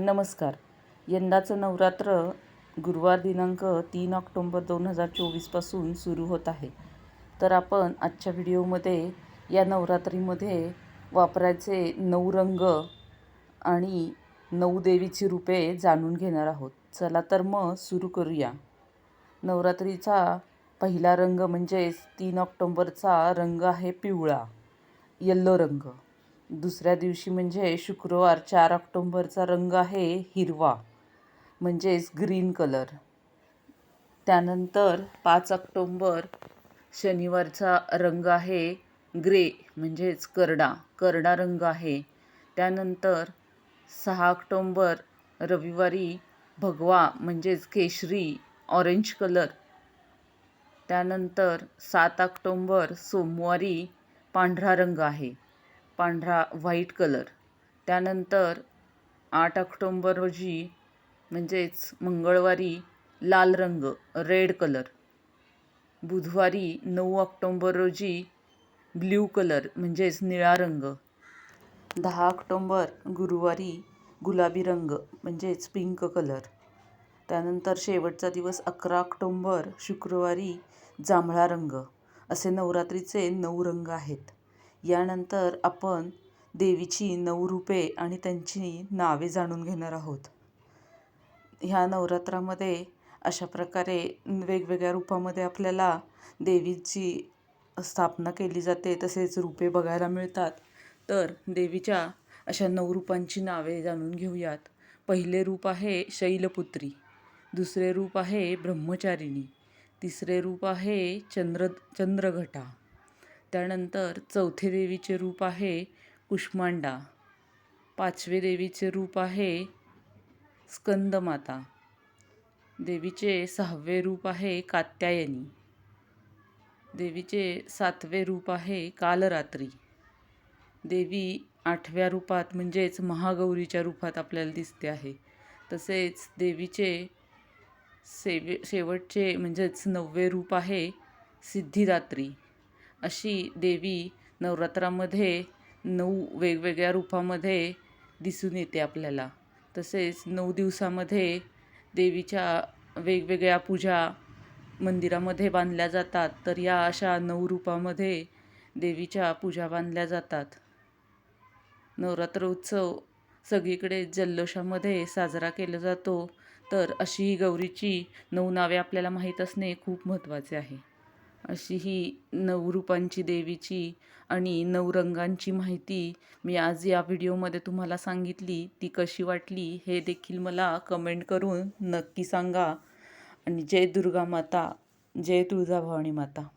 नमस्कार. यंदाचं नवरात्र गुरुवार दिनांक तीन ऑक्टोंबर दोन हजार चोवीसपासून सुरू होत आहे. तर आपण आजच्या व्हिडिओमध्ये या नवरात्रीमध्ये वापरायचे नऊ रंग आणि नऊ देवीची रूपे जाणून घेणार आहोत. चला तर मग सुरू करूया. नवरात्रीचा पहिला रंग म्हणजेच तीन ऑक्टोंबरचा रंग आहे पिवळा यल्लो रंग. दुसऱ्या दिवशी म्हणजे शुक्रवार चार ऑक्टोंबरचा रंग आहे हिरवा म्हणजेच ग्रीन कलर. त्यानंतर पाच ऑक्टोंबर शनिवारचा रंग आहे ग्रे म्हणजेच करडा करडा रंग आहे. त्यानंतर सहा ऑक्टोंबर रविवारी भगवा म्हणजेच केशरी ऑरेंज कलर. त्यानंतर सात ऑक्टोंबर सोमवारी पांढरा रंग आहे. पांढरा व्हाईट कलर. त्यानंतर आठ ऑक्टोंबर रोजी म्हणजेच मंगळवारी लाल रंग रेड कलर. बुधवारी नऊ ऑक्टोंबर रोजी ब्ल्यू कलर म्हणजेच निळा रंग. दहा ऑक्टोंबर गुरुवारी गुलाबी रंग म्हणजेच पिंक कलर. त्यानंतर शेवटचा दिवस अकरा ऑक्टोंबर शुक्रवारी जांभळा रंग. असे नवरात्रीचे नऊ रंग आहेत. यानंतर आपण देवीची नऊ रूपे आणि त्यांची नावे जाणून घेणार आहोत. ह्या नवरात्रामध्ये अशा प्रकारे वेगवेगळ्या रूपामध्ये आपल्याला देवीची स्थापना केली जाते तसेच रूपे बघायला मिळतात. तर देवीच्या अशा नऊ रूपांची नावे जाणून घेऊयात. पहिले रूप आहे शैलपुत्री दुसरे रूप आहे ब्रह्मचारिणी तिसरे रूप आहे चंद्र चंद्रघटा. त्यानंतर चौथे देवीचे रूप आहे कुष्मांडा. पाचवे देवीचे रूप आहे स्कंदमाता. देवीचे सहावे रूप आहे कात्यायनी. देवीचे सातवे रूप आहे कालरात्री. देवी आठव्या रूपात म्हणजेच महागौरीच्या रूपात आपल्याला दिसते आहे. तसेच देवीचे सेवे शेवटचे म्हणजेच नववे रूप आहे सिद्धिदात्री. अशी देवी नवरात्रामध्ये नऊ वेगवेगळ्या रूपामध्ये दिसून येते आपल्याला. तसेच नऊ दिवसामध्ये देवीच्या वेगवेगळ्या पूजा मंदिरामध्ये बांधल्या जातात. तर या अशा नऊ रूपामध्ये देवीच्या पूजा बांधल्या जातात. नवरात्र उत्सव सगळीकडे जल्लोषामध्ये साजरा केला जातो. तर अशी ही गौरीची नऊ नावे आपल्याला माहीत असणे खूप महत्त्वाचे आहे. अशी ही नऊ रूपांची देवीची आणि नऊ रंगांची माहिती मी आज या व्हिडिओमध्ये तुम्हाला सांगितली. ती कशी वाटली हे देखील मला कमेंट करून नक्की सांगा. आणि जय दुर्गा माता जय तुळजाभवानी माता.